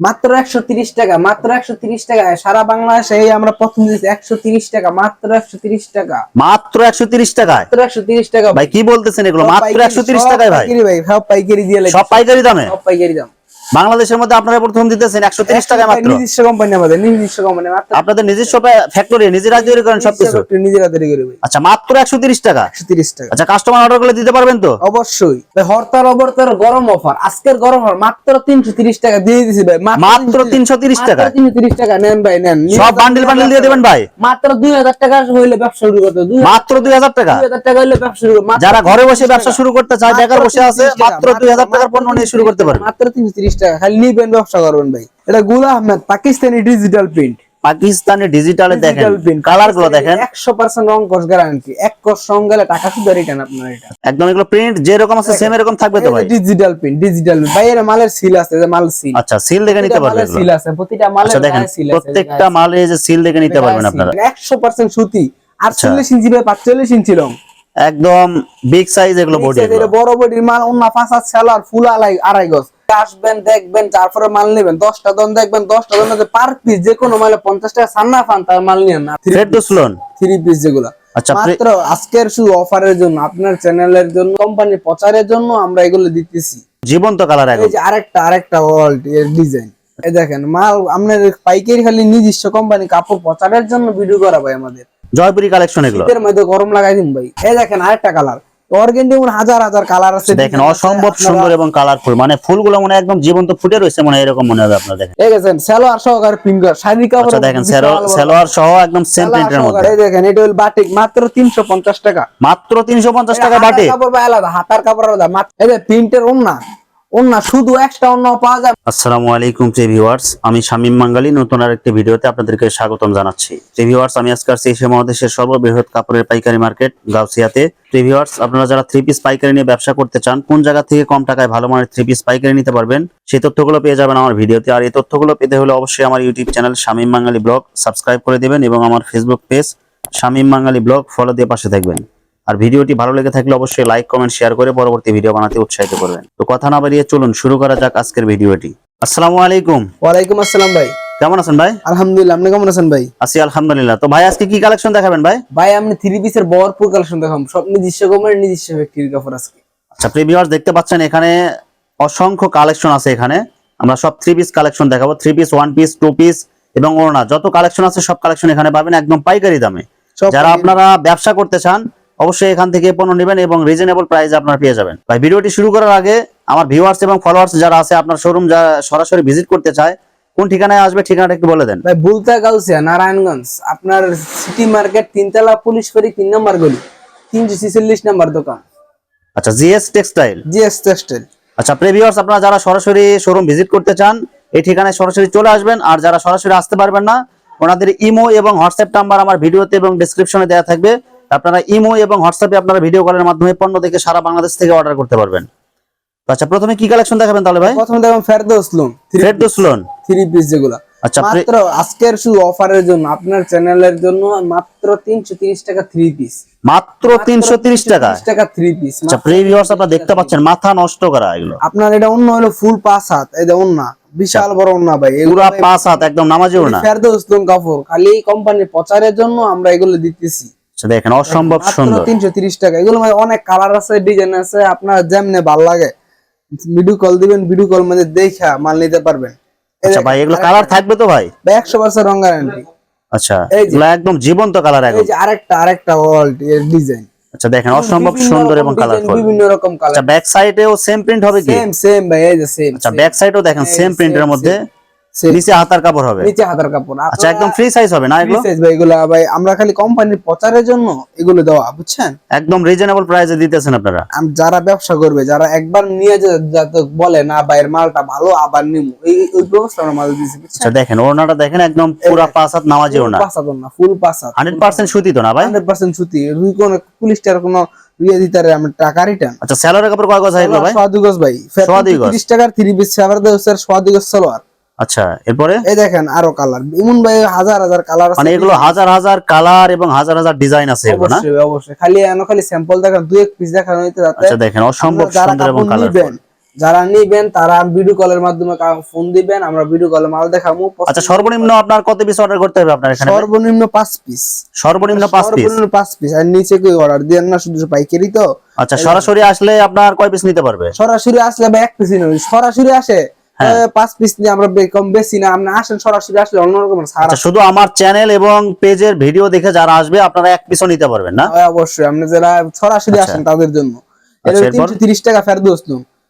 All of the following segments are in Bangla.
মাত্র একশো তিরিশ টাকা মাত্র একশো তিরিশ টাকা। সারা বাংলাদেশে আমরা প্রথম দিয়েছি একশো তিরিশ টাকা মাত্র একশো তিরিশ টাকা। মাত্র একশো তিরিশ টাকা মাত্র একশো তিরিশ টাকা ভাই কি বলতেছেন এগুলো? মাত্র একশো তিরিশ টাকায় ভাই? ভাই সব পাইকারি দিয়ে সব পাইকারি দামে? সব পাইকারি দাম। বাংলাদেশের মধ্যে আপনারা প্রথম দিতেছেন একশো তিরিশ টাকায় মাত্র। নিজস্ব কোম্পানি আমাদের নিজস্ব কোম্পানি মাত্র আপনাদের নিজস্ব ফ্যাক্টরি নিজেরা তৈরি করেন সবকিছু? নিজেরা তৈরি করে আচ্ছা মাত্র একশো তিরিশ টাকা? একশো তিরিশ টাকা। আচ্ছা কাস্টমার অর্ডার করলে দিতে পারবেন তো? অবশ্যই। হরতাল অবরতাল গরম অফার আজকের গরম অফার মাত্র তিনশো তিরিশ টাকা দিয়ে দিছি ভাই মাত্র 330 টাকা? তিনশো তিরিশ টাকা নেন ভাই নেন। সব বান্ডিল বান্ডিল দিয়ে দেবেন ভাই? মাত্র দুই হাজার টাকা হইলে ব্যবসা শুরু করতে মাত্র দুই হাজার টাকা? দুই হাজার টাকা হইলে ব্যবসা শুরু যারা ঘরে বসে ব্যবসা শুরু করতে চায় বেকার বসে আছে মাত্র দুই হাজার টাকার পণ্য নিয়ে শুরু করতে পারে মাত্র তিনশো তিরিশ টাকা খালি নিবেন ব্যবসা করবেন ভাই। এটা গুল আহমেদ পাকিস্তানি ডিজিটাল প্রিন্ট পাকিস্তানি ডিজিটালে দেখেন কালারগুলো দেখেন। একশো পার্সেন্ট রং কস গ্যারান্টি এক কস রং গেলে টাকা শুধু রিটার্ন আপনার এটা। একদম এগুলো প্রিন্ট আছে সেম এরকম থাকবে তো ভাই? ডিজিটাল প্রিন্ট ডিজিটাল ভাই এর মালের সিল আছে যে মাল সিল আচ্ছা সিল দেখে নিতে পারবেন। সিল আছে প্রতিটা মালের আচ্ছা দেখেন প্রত্যেকটা মালে যে সিল দেখে নিতে পারবেন আপনারা। একশো পার্সেন্ট সুতি আচ্ছা। আটচল্লিশ ইঞ্চি বাই পাঁচচল্লিশ ইঞ্চি রং। একদম বিগ সাইজ এগুলো বডি বড় বডির মাল অন্য পাঁচ হাত সেলার ফুল আলাই আড়াই গজ। আসবেন দেখবেন তারপরে মাল নেবেন। দশটা দন দেখবেন দশটা দন পার পিস যে কোনো মালে পঞ্চাশ টাকা সান্না তার মাল নিয়ে না। থ্রি পিস যেগুলো। আচ্ছা মাত্র আজকের শুধু অফারের জন্য আপনার চ্যানেলের জন্য কোম্পানির প্রচারের জন্য আমরা এগুলো দিতেছি। জীবন্ত কালার এই যে আরেকটা আরেকটা ওয়ার্ল্ড এর ডিজাইন এই দেখেন মাল আপনার পাইকারি খালি নিজস্ব কোম্পানি কাপড় প্রচারের জন্য ভিডিও করা ভাই আমাদের। জয়পুরি কালেকশন এগুলো। শীতের মধ্যে গরম লাগাই দিন ভাই। এই দেখেন আরেকটা কালার অর্গেন্ডি হাজার হাজার কালার আছে। দেখেন অসম্ভব সুন্দর এবং কালারফুল মানে ফুলগুলো মনে একদম জীবন্ত ফুটে রয়েছে মনে এরকম মনে হবে আপনার দেখেন এই দেখেন সালোয়ার শাড়ি কাপড় আচ্ছা দেখেন সালোয়ার সহ একদম সেম প্রিন্টের মধ্যে। এই দেখেন এটা হল বাটিক মাত্র তিনশো পঞ্চাশ টাকা। মাত্র তিনশো পঞ্চাশ টাকা হাতার কাপড় আলাদা হাতার কাপড় আলাদা মাত্র- এই যে প্রিন্টের ওন্না ওন্না শুধু এক্সট্রা ওন্না পাওয়া যায়। আসসালামু আলাইকুম, প্রিয় ভিউয়ার্স আমি শামীম মাঙ্গালি, নতুন আরেকটি ভিডিওতে আপনাদেরকে স্বাগতম জানাচ্ছি। প্রিয় ভিউয়ার্স আমি আজকে আসছি এশিয়া মহাদেশের সর্ববৃহৎ কাপড়ের পাইকারি মার্কেট, গাউসিয়াতে। প্রিয় ভিউয়ার্স আপনারা যারা থ্রি পিস পাইকারি নিয়ে ব্যবসা করতে চান, কোন জায়গা থেকে কম টাকায় ভালো মানের থ্রি পিস পাইকারি নিতে পারবেন, সেই তথ্যগুলো পেয়ে যাবেন আমার ভিডিওতে। আর এই তথ্যগুলো পেতে হলে অবশ্যই আমার ইউটিউব চ্যানেল শামীম মাঙ্গালি ব্লগ সাবস্ক্রাইব করে দিবেন এবং আমার ফেসবুক পেজ শামীম মাঙ্গালি ব্লগ ফলো দিয়ে পাশে থাকবেন। আর ভিডিওটি ভালো লেগে থাকলে অবশ্যই লাইক কমেন্ট শেয়ার করে পরবর্তী ভিডিও বানাতে উৎসাহিত করবেন। তো কথা না বাড়িয়ে চলুন শুরু করা যাক আজকের ভিডিওটি। আসসালামু আলাইকুম। ওয়ালাইকুম আসসালাম ভাই। কেমন আছেন ভাই? আলহামদুলিল্লাহ আপনি কেমন আছেন ভাই? আছি আলহামদুলিল্লাহ। তো ভাই আজকে কি কালেকশন দেখাবেন ভাই? ভাই আপনি থ্রি পিসের ভরপুর কালেকশন দেখাম সব নিজস্ব কোম্পানির নিজস্ব ব্যক্তির কাপড় আজকে। আচ্ছা প্রিভিউয়ার্স দেখতে পাচ্ছেন এখানে অসংখ্য কালেকশন আছে এখানে। আমরা সব থ্রি পিস কালেকশন দেখাবো। Three piece one piece two piece এবং ওড়না। যত কালেকশন আছে সব কালেকশন এখানে পাবেন একদম পাইকারি দামে। যারা আপনারা ব্যবসা করতে চান অবশ্যই এখান থেকে পণ্য নেবেন এবং রিজনেবল প্রাইসে আপনারা পেয়ে যাবেন। ভাই ভিডিওটি শুরু করার আগে আমার ভিউয়ার্স এবং ফলোয়ার্স যারা আছে আপনার শোরুম যা সরাসরি ভিজিট করতে চায় কোন ঠিকানায় আসবে ঠিকানাটা একটু বলে দেন। ভাই বুলতা গাউসিয়া নারায়ণগঞ্জ। আপনার সিটি মার্কেট তিনতলা পুলিশ ফেরি তিন নম্বর গলি তিনশো ছিচল্লিশ নম্বর দোকান। আচ্ছা জিএস টেক্সটাইল? GS textile. আচ্ছা প্রিভিউয়ার্স আপনারা যারা সরাসরি শোরুম ভিজিট করতে চান এই ঠিকানায় সরাসরি চলে আসবেন। আর যারা সরাসরি আসতে পারবেন না ওনাদের ইমো এবং হোয়াটসঅ্যাপ নাম্বার আমার ভিডিওতে এবং ডেসক্রিপশনে দেওয়া থাকবে। আপনারা ইমো এবং হোয়াটসঅ্যাপে আপনারা ভিডিও কলের মাধ্যমে পণ্য দেখে সারা বাংলাদেশ থেকে অর্ডার করতে পারবেন। আচ্ছা প্রথমে কি কালেকশন দেখাবেন তাহলে ভাই? প্রথমে দেখুন Ferdous lawn Ferdous lawn three piece যেগুলো। আচ্ছা মাত্র আজকের শুধু অফারের জন্য আপনার চ্যানেলের জন্য মাত্র তিনশো তিরিশ টাকা থ্রি পিস মাত্র তিনশো তিরিশ টাকা? টাকা থ্রি পিস আচ্ছা প্রিভিউয়ার্স আপনারা দেখতে পাচ্ছেন মাথা নষ্ট করা এগুলো। আপনার এটা অন্য হলো ফুল পাঁচ হাত এই দেখুন না বিশাল বড় অন্য ভাই এগুলো পাঁচ হাত একদম নামাজিও না ফেরদৌস লোন কাপড় খালি কোম্পানির প্রচারের জন্য আমরা এগুলো দিতেছি। দেখেন অসম্ভব সুন্দর। তিনশো তিরিশ টাকা। এগুলো মানে অনেক কালার আছে ডিজাইন আছে আপনার যেমনে ভালো লাগে। ভিডিও কল দিবেন ভিডিও কল মধ্যে দেখা মাল নিতে পারবেন। আচ্ছা ভাই এগুলো কালার থাকবে তো ভাই? একশো পার্সেন্ট রং গ্যারান্টি আচ্ছা এগুলো একদম জীবন্ত কালার এই যে আরেকটা আরেকটা এর ডিজাইন আচ্ছা দেখেন অসম্ভব সুন্দর এবং কালারফুল বিভিন্ন রকম আচ্ছা কালার ব্যাক সাইডেও সেম প্রিন্ট হবে কি? সেম সেম ভাই এই যে সেম আচ্ছা ব্যাক সাইডেও দেখেন সেম প্রিন্টের মধ্যে। নিচে হাতার কাপড় হবে? নিচে হাতার কাপড়। আচ্ছা একদম ফ্রি সাইজ হবে না এগুলো? সাইজ ভাই এগুলো ভাই আমরা খালি কোম্পানির প্রচারের জন্য এগুলো দেওয়া বুঝছেন? একদম রিজনেবল প্রাইসে দিতেছেন আপনারা। যারা ব্যবসা করবে যারা একবার নিয়ে যাতে বলে না ভাইয়ের মালটা ভালো আবার নিমু। এই ওই ব্যবস্থা আমরা মাল দিয়েছি আচ্ছা দেখেন ওড়নাটা দেখেন একদম পুরা পাঁচ হাত নামাজি ওড়না। পাঁচ হাত না ফুল পাঁচ হাত। হান্ড্রেড পার্সেন্ট সুতি তো না ভাই? হান্ড্রেড পার্সেন্ট সুতি। রুই কোন পুলিশটার কোনো ইয়ে আমি টাকা রিটার্ন আচ্ছা স্যালোয়ারের কাপড় কয় গজ ভাই? সোয়া দুই গজ ভাই। সোয়া দুই গজ। তিরিশ টাকার থ্রি পিস সাবার দেয় স্যার সোয়া দুই গজ সালোয়ার। আচ্ছা এরপরে? এই দেখেন আরও কালার ইমন ভাই হাজার হাজার কালার আছে। মানে এগুলো হাজার হাজার কালার এবং হাজার হাজার ডিজাইন আছে এগুলো না? অবশ্যই অবশ্যই। খালি এনো খালি স্যাম্পল দেখান দুই এক পিস দেখানো হইতে যাতে আচ্ছা দেখেন অসম্ভব সুন্দর এবং কালারফুল নিবেন যারা নিবেন তারা ভিডিও কলের মাধ্যমে ফোন দিবেন আমরা ভিডিও কলে মাল দেখাবো। আচ্ছা সর্বনিম্ন আপনার কত পিস অর্ডার করতে হবে আপনার এখানে? সর্বনিম্ন পাঁচ পিস সর্বনিম্ন পাঁচ পিস সর্বনিম্ন পাঁচ পিস আর নিচে কেউ অর্ডার দেন না শুধু পাইকারি তো। আচ্ছা সরাসরি আসলে আপনার কয় পিস নিতে পারবে? সরাসরি আসলে ভাই এক পিসই নেই সরাসরি আসে পাঁচ পিস নিয়ে আমরা কম বেশি না আপনি আসেন সরাসরি আসলে অন্যরকম ছাড় আচ্ছা শুধু আমার চ্যানেল এবং পেজের ভিডিও দেখে যারা আসবে আপনারা এক পিসও নিতে পারবেন না? অবশ্যই আপনি যারা সরাসরি আচ্ছা। আসেন তাদের জন্য। আচ্ছা, তিনশো তিরিশ টাকা ফেরত দোস্ত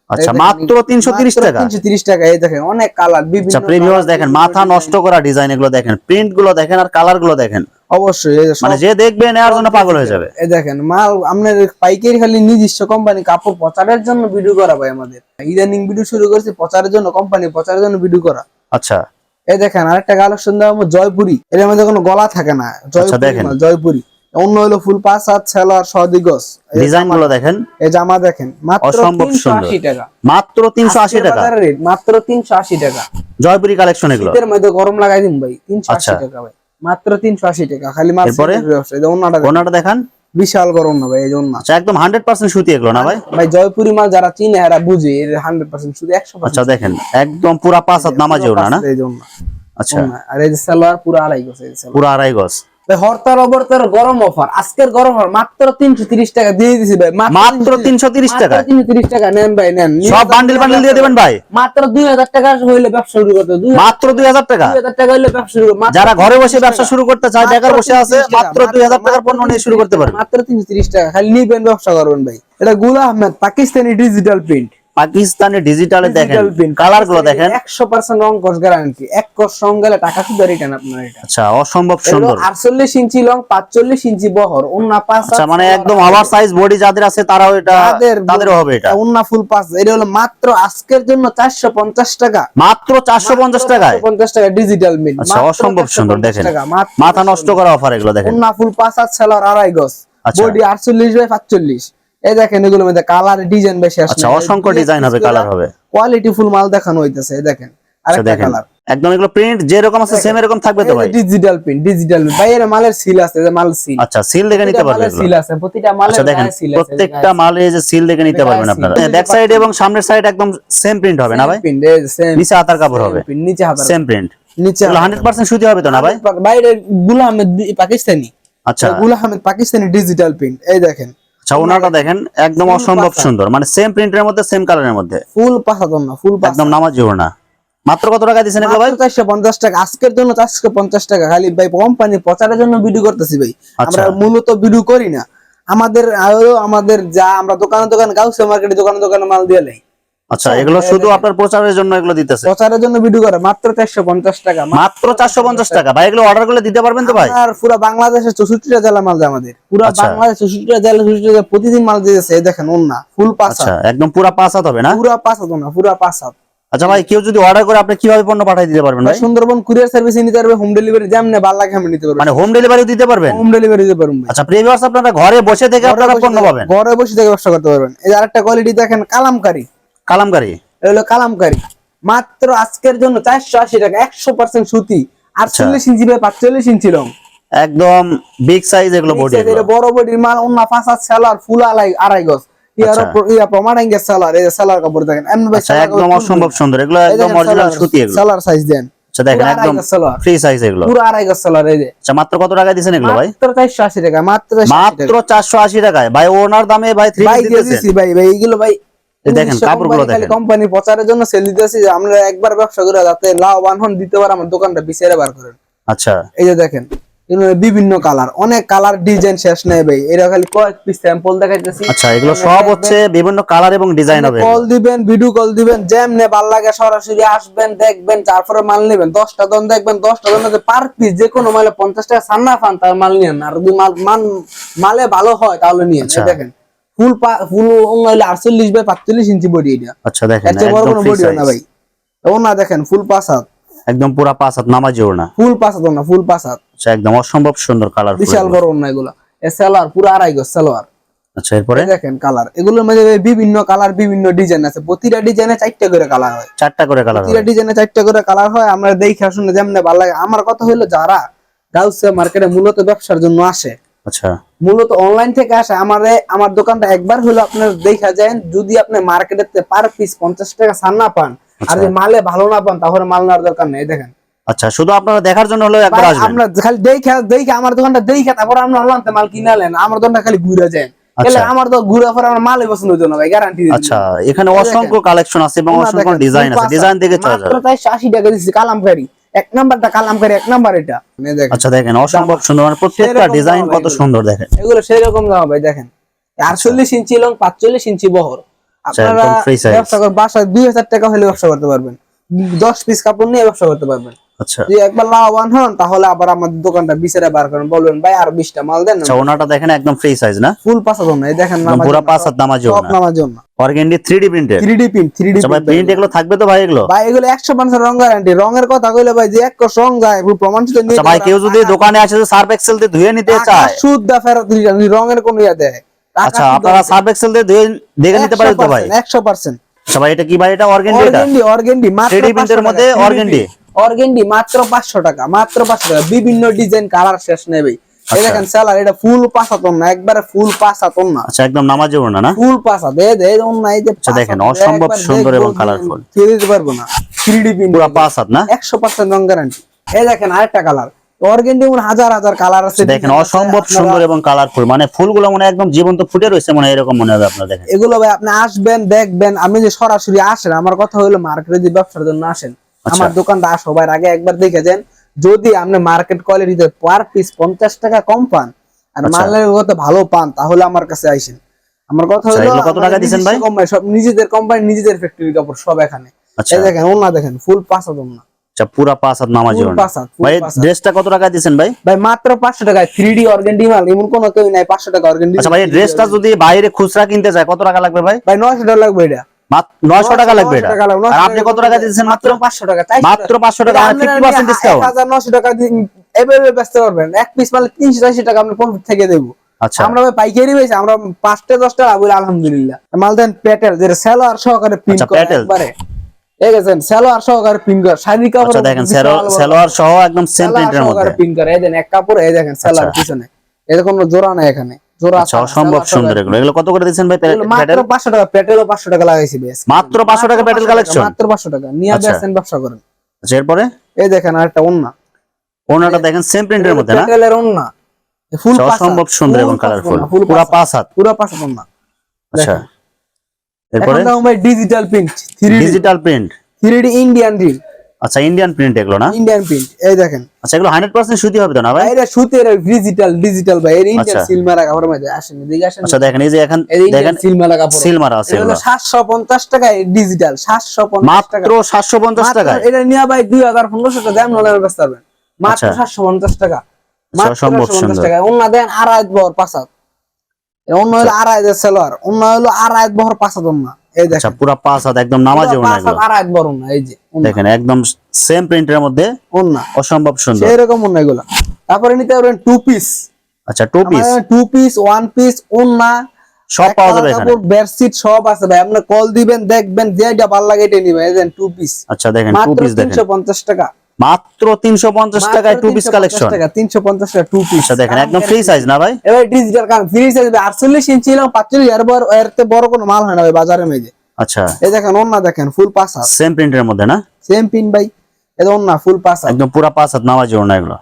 আচ্ছা মাত্র তিনশো তিরিশ টাকা? তিনশো তিরিশ টাকা এই দেখেন অনেক কালার বিভিন্ন আচ্ছা প্রিভিউয়ার্স দেখেন মাথা নষ্ট করা ডিজাইন এগুলো দেখেন প্রিন্টগুলো দেখেন আর কালারগুলো দেখেন। অবশ্যই মানে যে দেখবে নেওয়ার জন্য পাগল হয়ে যাবে। এই দেখেন মাল আপনার পাইকারি খালি নিজস্ব কোম্পানি কাপড় প্রচারের জন্য ভিডিও করা ভাই আমাদের। ইদানিং ভিডিও শুরু করেছে প্রচারের জন্য কোম্পানি প্রচারের জন্য ভিডিও করা। আচ্ছা। এই দেখেন আরেকটা কালেকশন দেওয়া জয়পুরি। এর মধ্যে কোনো গলা থাকে না জয়পুরি আচ্ছা, দেখেন। জয়পুরি। অন্য হলো ফুল পাঁচ হাত সেলার সদিগস ডিজাইনগুলো দেখেন। এই জামা দেখেন মাত্র তিনশো। আশি টাকা। মাত্র তিনশো আশি টাকা। রেট মাত্র তিনশো আশি টাকা। জয়পুরি কালেকশন এগুলো। শীতের মধ্যে গরম লাগাই দিন ভাই তিনশো আশি আচ্ছা। টাকা ভাই। মাত্র তিনশো আশি টাকা খালি? ব্যবসা এই যে দেখেন। বিশাল গরম না ভাই এই জন্য আচ্ছা একদম হান্ড্রেড পার্সেন্ট সুতি এগুলো না ভাই? ভাই জয়পুরি মাল যারা চিনে এরা বুঝে এর হান্ড্রেড পার্সেন্ট শুধু একশো আচ্ছা দেখেন একদম পুরা পাঁচ হাত নামাজেও না? না এই জন্য আচ্ছা। আর এই যে সালোয়ার পুরো আড়াই গেছে এই সালোয়ার। পুরা আড়াই গজ। হরতাল অবরতাল গরম অফার। আজকের গরম অফার মাত্র তিনশো তিরিশ টাকা দিয়ে দিছি ভাই মাত্র তিনশো তিরিশ টাকা। তিনশো তিরিশ টাকা? নেন ভাই নেন। সব বান্ডিল বান্ডিল দিয়ে দেবেন ভাই? মাত্র দুই হাজার টাকা হইলে ব্যবসা শুরু করতে মাত্র দুই হাজার টাকা? হাজার টাকা হইলে ব্যবসা শুরু যারা ঘরে বসে ব্যবসা শুরু করতে চায় বেকার বসে আছে মাত্র দুই হাজার টাকার পণ্য নিয়ে শুরু করতে পারে মাত্র তিনশো তিরিশ টাকা। খালি নিবেন ব্যবসা করবেন ভাই। এটা গুলা আহমেদ পাকিস্তানি ডিজিটাল প্রিন্ট পাকিস্তানি ডিজিটালে দেখেন কালারগুলো দেখেন। একশো পার্সেন্ট রং কস গ্যারান্টি এক কস রং গেলে টাকা শুধু রিটার্ন আপনার এটা। আচ্ছা অসম্ভব সুন্দর। আটচল্লিশ ইঞ্চি লং পাঁচচল্লিশ ইঞ্চি বহর অন্য পাঁচ আচ্ছা মানে একদম ওভার সাইজ বডি যাদের আছে তারাও এটা তাদেরও হবে এটা। অন্য ফুল পাঁচ এটা হলো মাত্র আজকের জন্য চারশো পঞ্চাশ টাকা। মাত্র চারশো পঞ্চাশ টাকায়? পঞ্চাশ টাকা ডিজিটাল মিল আচ্ছা অসম্ভব সুন্দর দেখেন। মাথা নষ্ট করা অফার এগুলো দেখেন। অন্য ফুল পাঁচ আর সেলার আড়াই গজ। আচ্ছা। বডি আটচল্লিশ বাই পাঁচচল্লিশ। এই দেখেন এগুলোর মধ্যে কালার ডিজাইন বেশি আসে আচ্ছা অসংখ্য ডিজাইন হবে কালার হবে। কোয়ালিটি ফুল মাল দেখানো হইতেছে এই দেখেন। আচ্ছা আরেকটা কালার একদম এগুলো প্রিন্ট যেরকম আছে সেম এরকম থাকবে তো ভাই? ডিজিটাল প্রিন্ট ডিজিটাল প্রিন্ট বাইরে মালের সিল আছে যে মাল সিল আচ্ছা সিল দেখে নিতে পারবেন এগুলো। সিল আছে প্রতিটা মালের আচ্ছা দেখেন আছে, প্রত্যেকটা মালে যে সিল দেখে নিতে পারবেন আপনারা। ব্যাক সাইড এবং সামনের সাইড একদম সেম প্রিন্ট হবে না ভাই? প্রিন্ট সেম নিচে হাতার কাপড় হবে। নিচে হাতার সেম প্রিন্ট নিচে এগুলো হান্ড্রেড পার্সেন্ট সুতি হবে তো না ভাই? বাইরে গুল আহমেদ দি- পাকিস্তানি। আচ্ছা। গুল আহমেদ পাকিস্তানি ডিজিটাল প্রিন্ট এই দেখেন। আচ্ছা ওনাটা দেখেন একদম অসম্ভব সুন্দর। মানে সেম প্রিন্টের মধ্যে সেম কালারের মধ্যে। ফুল পাতা না ফুল একদম নামাজি ওড়না। মাত্র কত টাকা দিছেন এগুলো ভাই? চারশো পঞ্চাশ টাকা। আজকের জন্য চারশো পঞ্চাশ টাকা। খালি ভাই কোম্পানি প্রচারের জন্য ভিডিও করতেছি ভাই। আচ্ছা। আমরা মূলত ভিডিও করি না। আমাদের আরও আমাদের যা আমরা দোকানে দোকানে গাউসে মার্কেটে দোকানে দোকানে মাল দিয়ে লাই। আচ্ছা এগুলো শুধু আপনার প্রচারের জন্য এগুলো দিতেছে? প্রচারের জন্য ভিডিও করে মাত্র চারশো পঞ্চাশ টাকা মাত্র চারশো পঞ্চাশ টাকা। ভাই এগুলো অর্ডার করলে দিতে পারবেন তো ভাই? আর পুরো বাংলাদেশের চৌষট্টিটা জেলা মাল যায় আমাদের। পুরো আচ্ছা। বাংলাদেশ জেলা চৌষট্টিটা জেলা প্রতিদিন মাল এই দেখেন ওন্না ফুল পাঁচ আচ্ছা একদম পুরা পাঁচ হবে না? পুরা পাঁচ হাত না পুরা পাঁচ আচ্ছা ভাই কেউ যদি অর্ডার করে আপনি কীভাবে পণ্য পাঠিয়ে দিতে পারবেন ভাই? সুন্দরবন কুরিয়ার সার্ভিস নিতে পারবে হোম ডেলিভারি যেমন ভালো লাগে আমি নিতে পারব। মানে হোম ডেলিভারি দিতে পারবেন? হোম ডেলিভারি দিতে পারব ভাই। আচ্ছা প্রিভিয়াস আপনারা ঘরে বসে থেকে আপনারা পণ্য পাবেন? ঘরে বসে থেকে ব্যবসা করতে পারবেন। এই আরেকটা কোয়ালিটি দেখেন কালামকারি। কালামকারি? এটা হলো কালামকারি। মাত্র আজকের জন্য চারশো আশি টাকা একশো পার্সেন্ট সুতি আটচল্লিশ আচ্ছা। ইঞ্চি বাই পাঁচচল্লিশ ইঞ্চি রং। একদম বিগ সাইজ এগুলো বডি এটা বড় বডির মাল অন্য পাঁচ হাত সেলার ফুল আলাই আড়াই গজ। ইয়ার। উপর- সেলার এই সেলার কাপড় দেখেন এমনি ভাই একদম অসম্ভব সুন্দর। এগুলো একদম অরিজিনাল সুতি এগুলো। সেলার সাইজ দেন। আচ্ছা দেখেন একদম ফ্রি সাইজ এগুলো। পুরো আড়াই গজ সেলার এই আচ্ছা মাত্র কত টাকা দিচ্ছেন এগুলো ভাই? মাত্র চারশো আশি টাকা মাত্র মাত্র টাকা। চারশো আশি টাকায়। ভাই ওনার দামে ভাই থ্রি ভাই দিয়ে দিছি ভাই ভাই এইগুলো ভাই দেখেন, কাপড়গুলো দেখেন। কোম্পানি প্রচারের জন্য সেল দিতেছি যে আমরা একবার ব্যবসা করে যাতে লাভবান হন দিতে পারে আমার দোকানটা বিচারে বার করেন। আচ্ছা। এই যে দেখেন বিভিন্ন কালার অনেক কালার ডিজাইন শেষ নেই ভাই। এরা খালি কয়েক পিস স্যাম্পল দেখাইতেছি। আচ্ছা এগুলো সব হচ্ছে বিভিন্ন কালার এবং ডিজাইন হবে কল দিবেন ভিডিও কল দিবেন যেমনে ভালো লাগে সরাসরি আসবেন দেখবেন তারপরে মাল নেবেন। দশটা দন দেখবেন দশটা দন পার পিস যে কোনো মালে পঞ্চাশ টাকা সান্না ফান তার মাল নিয়েন। আর যদি মাল মালে ভালো হয় তাহলে এই আচ্ছা। দেখেন ফুল ফুল অন্য হইলে আটচল্লিশ বাই পাঁচচল্লিশ ইঞ্চি বডি এটা। আচ্ছা দেখেন চেয়ে বড় কোনো বডি না ভাই। ও না দেখেন ফুল পাঁচ হাত। একদম পুরা পাঁচ হাত নামাজি ওড়না ফুল পাঁচ হাত না ফুল পাঁচ হাত। আচ্ছা একদম অসম্ভব সুন্দর কালার বিশাল বড় অন্য এগুলো। এ সালোয়ার পুরো আড়াই গজ সালোয়ার আচ্ছা এরপরে? দেখেন কালার এগুলোর মধ্যে বিভিন্ন কালার বিভিন্ন ডিজাইন আছে। প্রতিটা ডিজাইনে চারটা করে কালার হয়। চারটা করে কালার প্রতিটা ডিজাইনে চারটা করে কালার হয়। আমরা দেখে শুনে যেমন ভালো লাগে। আমার কথা হলো যারা গাউসে মার্কেটে মূলত ব্যবসার জন্য আসে আচ্ছা। মূলত অনলাইন থেকে আসে আমার আমার দোকানটা একবার হলো আপনার দেখা যায় যদি আপনি মার্কেটে পার পিস পঞ্চাশ টাকা ছাড় না পান আর আচ্ছা। যদি মালে ভালো না পান তাহলে মাল নেওয়ার দরকার নেই দেখেন। আচ্ছা শুধু আপনারা দেখার জন্য হলো একবার আসবেন? আমরা খালি দেখে দেখে আমার দোকানটা দেখে তারপর আমরা মাল কিনালেন আমার দোকানটা খালি ঘুরে যায়। আচ্ছা। আমার তো ঘুরে পরে আমার মালই পছন্দ হতো না ভাই গ্যারান্টি আচ্ছা এখানে অসংখ্য কালেকশন আছে এবং অসংখ্য ডিজাইন আছে। ডিজাইন থেকে চলে মাত্র যাবে। তাই আশি টাকা দিচ্ছি কালামকারি। এক নাম্বারটা কালামকারি এক নাম্বার এটা। আচ্ছা দেখেন অসম্ভব সুন্দর। মানে প্রত্যেকটা ডিজাইন কত সুন্দর দেখেন। এগুলো সেই রকম দাম ভাই দেখেন। আটচল্লিশ ইঞ্চি লং পাঁচচল্লিশ ইঞ্চি বহর। আচ্ছা, আপনারা। ব্যবসা করে বাসায় দুই হাজার টাকা হলে ব্যবসা করতে পারবেন। দশ পিস কাপড় নিয়ে ব্যবসা করতে পারবেন। যদি একবার লাভবান হন তাহলে আবার আমাদের দোকানটা বিচারে বার করেন। বলবেন ভাই আর বিশটা মাল দেন। আচ্ছা ওনাটা দেখেন একদম ফ্রি সাইজ না? ফুল পাঁচা জন্য এই দেখেন একদম নামার পাঁচ হাত নামার সব নামার জন্য organdy three printed three print three আচ্ছা ভাই প্রিন্ট এগুলো থাকবে তো ভাই এগুলো? ভাই এগুলো একশো পার্সেন্ট রং গ্যারান্টি রঙের কথা কইলে ভাই যে এক রং যায় পুরো প্রমাণিত নিয়ে আচ্ছা ভাই কেউ যদি দোকানে আসে সার্ফ এক্সেল দিয়ে ধুয়ে নিতে চায়। শুদ্ধ ফেরত রঙের কোন ইয়া দেয় আচ্ছা আপনারা সার্ফ এক্সেল দিয়ে ধুয়ে দেখে নিতে পারেন তো ভাই? আচ্ছা ভাই এটা কি ভাই? এটা অর্গেন্ডি এটা? অর্গেন্ডি অর্গেন্ডি মাত্র 3D print এর 500 মধ্যে টাকা, 3D organdy? print। অর্গেন্ডি মাত্র পাঁচশো টাকা মাত্র পাঁচশো টাকা। বিভিন্ন ডিজাইন কালার শেষ নেবে এই আচ্ছা। দেখেন সেলার এটা ফুল পাঁচাতন না একবারে ফুল পাঁচাতন না। আচ্ছা একদম নামাজ যাব না না? ফুল পাঁচা দে দে এরকম না যে আচ্ছা, দেখেন, অসম্ভব সুন্দর এবং দিতে পারব না। প্রিন্ট পুরো না? পার্সেন্ট রং গ্যারান্টি এই দেখেন আরেকটা কালার অর্গেন্ডি হয় হাজার হাজার কালার আছে। দেখেন অসম্ভব সুন্দর এবং কালারফুল মানে ফুলগুলো মনে হয় একদম জীবন্ত ফুটে রয়েছে মনে হয় এরকম মনে হবে আপনার দেখেন এগুলো ভাই আপনি আসবেন দেখবেন। আপনি যে সরাসরি আসেন আমার কথা হলো মার্কেটে যে ব্যবসার জন্য আসেন। আমার দোকানটা সবার আগে একবার দেখে যান। যদি আপনি মার্কেট কোয়ালিটিতে পার পিস পঞ্চাশ টাকা কম পান আর আচ্ছা। মালের কথা ভালো পান তাহলে আমার কাছে আইসেন। আমার কথা আচ্ছা, হলো কত টাকা দিছেন ভাই? কোম্পানি সব নিজেদের কোম্পানি নিজেদের ফ্যাক্টরি কাপড় সব এখানে। আচ্ছা। এই দেখেন ওনা দেখেন ফুল পাঁচ না আচ্ছা পুরা পাঁচ হাত নামাজ ভাই। ড্রেসটা কত টাকা দিচ্ছেন ভাই? ভাই মাত্র পাঁচশো টাকায় থ্রি ডি অর্গেন্ডি মাল এমন কোনো কেউ নাই পাঁচশো টাকা অর্গেন্ডি আচ্ছা ভাই ড্রেসটা যদি বাইরে খুচরা কিনতে চায় কত টাকা লাগবে ভাই? ভাই নয়শো টাকা লাগবে এটা। টাকা লাগবে এটা। টাকা লাগবে, 900 আর আপনি কত টাকা দিচ্ছেন মাত্র? পাঁচশো টাকা চারশো মাত্র পাঁচশো টাকা ফিফটি পার্সেন্ট ডিসকাউন্ট হাজার নশো টাকা এভাবে বেচতে পারবেন এক পিস মালে তিনশো চারশো টাকা আপনি প্রফিট থেকে দেবো। আচ্ছা। আমরা পাইকারি বেশি আমরা পাঁচটা দশটা লাভ হইলে আলহামদুলিল্লাহ। মাল দেন প্যাটেল যেটা সেলোয়ার সহকারে প্রিন্ট আচ্ছা, করে একবারে। এই গেছেন সেলোয়ার সহকারে করে কাপড় আচ্ছা দেখেন সেলোয়ার সহ একদম সেম প্রিন্টের মধ্যে প্রিন্ট করে এই দেন এক কাপড় এই দেখেন সেলোয়ার আচ্ছা। পিছনে। জোড়া নাই এখানে। অসম্ভব seloir সুন্দর সহকারে এগুলো। এগুলো কত করে দিচ্ছেন ভাই মাত্র প্যাটেল? পাঁচশো টাকা প্যাটেলও পাঁচশো টাকা লাগাইছি মাত্র পাঁচশো টাকা প্যাটেল কালেকশন? মাত্র পাঁচশো টাকা। নিয়ে আচ্ছা। আসেন ব্যবসা করেন। আচ্ছা এরপরে? এই দেখেন আরেকটা ওন্না। ওনাটা দেখেন সেম প্রিন্টের মধ্যে না? প্যাটেলের ওন্না। ফুল আচ্ছা, অসম্ভব সুন্দর এবং কালারফুল পুরা পাঁচ হাত। পুরো পাঁচ ওন্না। আচ্ছা। এরপরে? ভাই digital print three digital print three D Indian print আচ্ছা ইন্ডিয়ান প্রিন্ট এগুলো না? ইন্ডিয়ান প্রিন্ট এই দেখেন। আচ্ছা এগুলো হান্ড্রেড পার্সেন্ট সুতি হবে তো না ভাই? এটা সুতের ডিজিটাল ডিজিটাল ভাই। এর ইন্ডিয়ান আচ্ছা। সিল মারা কাপড় মধ্যে আসেন এদিকে আসেন। আচ্ছা দেখেন এই যে এখন দেখেন সিল মারা কাপড় সিল মারা আছে এগুলো। সাতশো পঞ্চাশ টাকায় ডিজিটাল সাতশো পঞ্চাশ টাকা মাত্র সাতশো পঞ্চাশ মাত্র এটা নিয়ে ভাই দুই হাজার পনেরোশো টাকা দাম নলে ব্যস্ত পারবেন মাত্র আচ্ছা। সাতশো পঞ্চাশ টাকা। মাত্র অসম্ভব 750 টাকা অন্য দেন আড়াই বহর পাঁচাত অন্য হলো আড়াই দেড় সেলোয়ার অন্য হলো আড়াই বহর পাঁচাত অন্য। এই আচ্ছা দেখেন। পুরা পাঁচ হাত একদম নামাজ যাব না এগুলো আড়াই বহর অন্য এই যে দেখেন একদম সেম প্রিন্টের মধ্যে অন্য। অসম্ভব সুন্দর। সেই রকম এগুলা। তারপরে নিতে পারবেন টু পিস আচ্ছা two piece two piece one piece সব পাওয়া যাবে এখানে? বেডশিট সব আছে ভাই। আপনি কল দিবেন দেখবেন যেটা ভালো লাগে এটা নিবেন। এই টু পিস আচ্ছা দেখেন টু পিস দেখেন। টাকা। মাত্র তিনশো পঞ্চাশ টাকায় টু পিস কালেকশন তিনশো পঞ্চাশ টাকা টু পিস আচ্ছা দেখেন একদম ফ্রি সাইজ না ভাই? এবার ডিজিটাল ফ্রি সাইজ আটচল্লিশ ইঞ্চি এবং পাঁচচল্লিশ এর বড় এর বড় কোনো মাল হয় না ভাই বাজারে মেজে আচ্ছা। এই দেখেন অন্য দেখেন ফুল হাত। সেম প্রিন্টের মধ্যে না? সেম পিন ভাই এটা অন্য ফুল একদম পুরা হাত নামাজ যাব না এগুলো।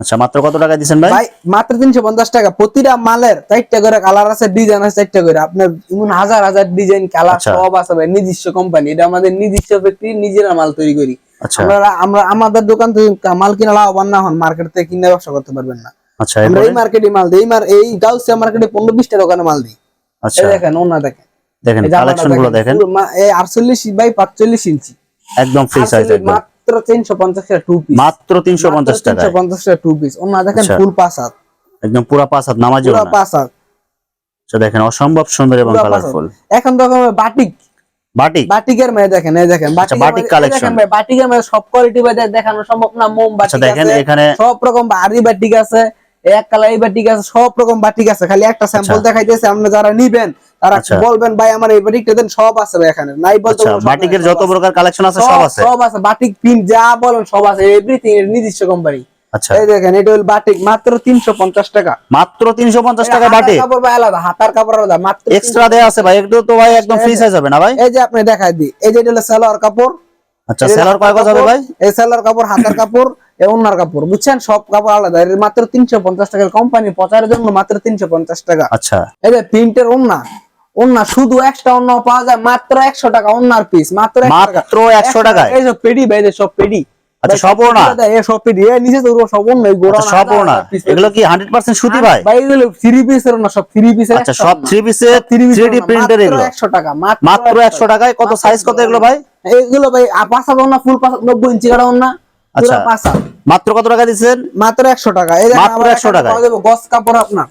আচ্ছা মাত্র কত টাকা দিচ্ছেন ভাই? ভাই মাত্র তিনশো পঞ্চাশ টাকা। প্রতিটা মালের চারটা করে কালার আছে ডিজাইন আছে চারটা করে। আপনার এমন হাজার হাজার ডিজাইন কালার আচ্ছা। সব আছে ভাই নিজস্ব কোম্পানি এটা আমাদের নিজস্ব ব্যক্তি নিজেরা মাল তৈরি করি। আচ্ছা। আমরা আমাদের দোকান থেকে মাল কিনা লাভবান না হন মার্কেট থেকে কিনে ব্যবসা করতে পারবেন না। আচ্ছা আমরা এই মার্কেটে মাল দিই মার এই গাউসিয়া মার্কেটে পনেরো বিশটা দোকানে মাল দিই। আচ্ছা। দেখেন ওনা দেখেন। দেখেন কালেকশনগুলো দেখেন এই আটচল্লিশ বাই পাঁচচল্লিশ ইঞ্চি। একদম ফ্রি সাইজ একদম। মাত্র তিনশো পঞ্চাশ টাকা টু পিস মাত্র তিনশো পঞ্চাশ টাকা তিনশো পঞ্চাশ টাকা টু পিস ওনা দেখেন। ফুল পাঁচ হাত। একদম পুরা পাঁচ হাত নামাজ পুরো পাঁচ হাত। আচ্ছা দেখেন অসম্ভব সুন্দর এবং। কালারফুল এখন তো বাটিক। বাটিক বাটিকের মেয়ে দেখেন এই দেখেন বাটিক মেয়ে- এই collection। দেখেন ভাই, বাটিকের মেয়ে সব কোয়ালিটি ভাই দেখানো সম্ভব না মোম বাটিক দেখেন আছে এখানে সব রকম বাটিক আছে এক কালার বাটিক আছে সব রকম বাটিক আছে খালি একটা স্যাম্পল আচ্ছা। দেখাইতেছে আপনি যারা নিবেন তারা আচ্ছা। বলবেন ভাই আমার এই বাটিকটা দেন সব আছে ভাই এখানে নাই বলতে আচ্ছা বাটিকের যত প্রকার কালেকশন আছে সব আছে সব আছে বাটিক প্রিন্ট যা বলেন সব আছে এভরিথিং এর নিজস্ব কোম্পানি আচ্ছা। এই দেখেন এটা হলো বাটিক মাত্র তিনশো পঞ্চাশ টাকা। মাত্র তিনশো পঞ্চাশ টাকা হাতার কাপড় ভাই আলাদা হাতার কাপড় আলাদা মাত্র এক্সট্রা দেয়া আছে ভাই একটু তো ভাই একদম ফ্রি সাইজ হবে না ভাই? এই যে আপনি দেখাই দিই এই যে এটা হলো সালোয়ার কাপড়। আচ্ছা সেলার কয় গজ হবে ভাই? এই কাপড় হাতার কাপড় ওনার কাপড় বুঝছেন? সব কাপড় আলাদা এর মাত্র তিনশো পঞ্চাশ টাকা কোম্পানি প্রচারের জন্য মাত্র তিনশো পঞ্চাশ টাকা। আচ্ছা। এই যে প্রিন্টের ওন্না ওন্না শুধু একটা অন্য পাওয়া যায় মাত্র একশো টাকা ওন্নার পিস মাত্র 100 টাকা। মাত্র 100? এই সব পেডি ভাই সব পেডি। আচ্ছা, নিচে তো গোড়া আচ্ছা এগুলো কি হান্ড্রেড পার্সেন্ট সুতি ভাই? ভাই এগুলো থ্রি পিসের না সব থ্রি পিসের আচ্ছা সব এগুলো। টাকা মাত্র টাকায় কত সাইজ কত এগুলো ভাই? এগুলো ভাই পাঁচা না ফুল পাঁচা ইঞ্চি না আচ্ছা। পাঁচা মাত্র কত টাকা দিচ্ছেন? মাত্র একশো টাকা। এই দেখেন মাত্র আমার 100 এখানে টাকায়। পাওয়া যাবে গস কাপড় আপনার।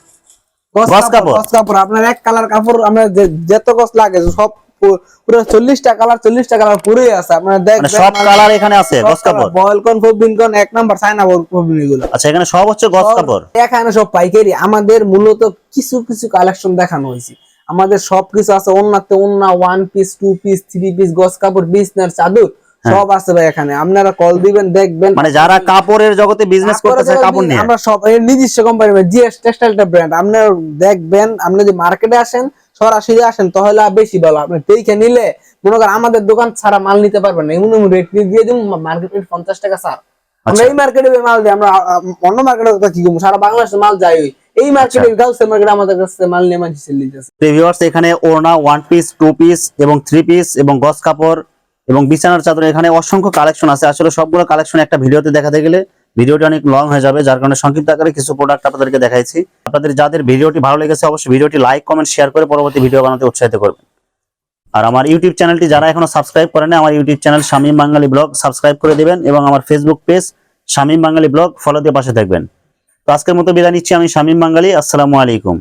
গস গস কাপড়? কাপড়? গস কাপড় আপনার এক কালার কাপড় যে- যত গস লাগে সব পুরো চল্লিশটা কালার চল্লিশটা কালার পুরোই আছে। আপনার দেখবেন সব কালার এখানে আছে গস কাপড়? বয়েল কোন এক নাম্বার চায়না ফবিন এগুলো আচ্ছা এখানে সব হচ্ছে গস কাপড়? এখানে সব পাইকারি। আমাদের মূলত কিছু কিছু কালেকশন দেখানো হয়েছে। আমাদের সবকিছু আছে অন্যতে অন্য one piece two piece three piece গস কাপড় বিছনার চাদর সব আছে ভাই এখানে। আপনারা কল দিবেন দেখবেন। মানে যারা কাপড়ের জগতে বিজনেস করতে চায় কাপড় নিয়ে? আমরা সব নিজস্ব কোম্পানি জিএস টেক্সটাইলটা ব্র্যান্ড আপনারা দেখবেন আপনি যদি মার্কেটে আসেন সরাসরি আসেন তাহলে বেশি ভালো। আপনি দেখে নিলে মনে করেন আমাদের দোকান ছাড়া মাল নিতে পারবেন না। এমন রেট দিয়ে দিন মার্কেট রেট পঞ্চাশ টাকা স্যার আমরা আচ্ছা। এই মার্কেটে মাল দিই আমরা অন্য মার্কেটে কি করব? সারা বাংলাদেশে মাল যাই। এই মার্কেটে গার্লসের মার্কেটে আমাদের কাছে মাল নিয়ে মানুষ সেল এখানে ওড়না ওয়ান পিস টু পিস এবং থ্রি পিস এবং গস কাপড় এবং বিছানার চাদর এখানে অসংখ্য কালেকশন আছে। আসলে সবগুলো কালেকশন একটা ভিডিওতে দেখাতে গেলে ভিডিওটি অনেক লং হয়ে যাবে, যার কারণে সংক্ষিপ্ত আকারে কিছু প্রোডাক্ট আপনাদেরকে দেখাইছি। আপনাদের যাদের ভিডিওটি ভালো লেগেছে, অবশ্যই ভিডিওটি লাইক কমেন্ট শেয়ার করে পরবর্তী ভিডিও বানাতে উৎসাহিত করবেন। আর আমার ইউটিউব চ্যানেলটি যারা এখনও সাবস্ক্রাইব করেন আমার YouTube channel Shamim Bangali blog subscribe করে দেবেন এবং আমার Facebook page Shamim Bangali blog follow দিয়ে পাশে থাকবেন। তো আজকের মতো বিদায় নিচ্ছি, আমি শামীম বাঙালি, আসসালামু আলাইকুম।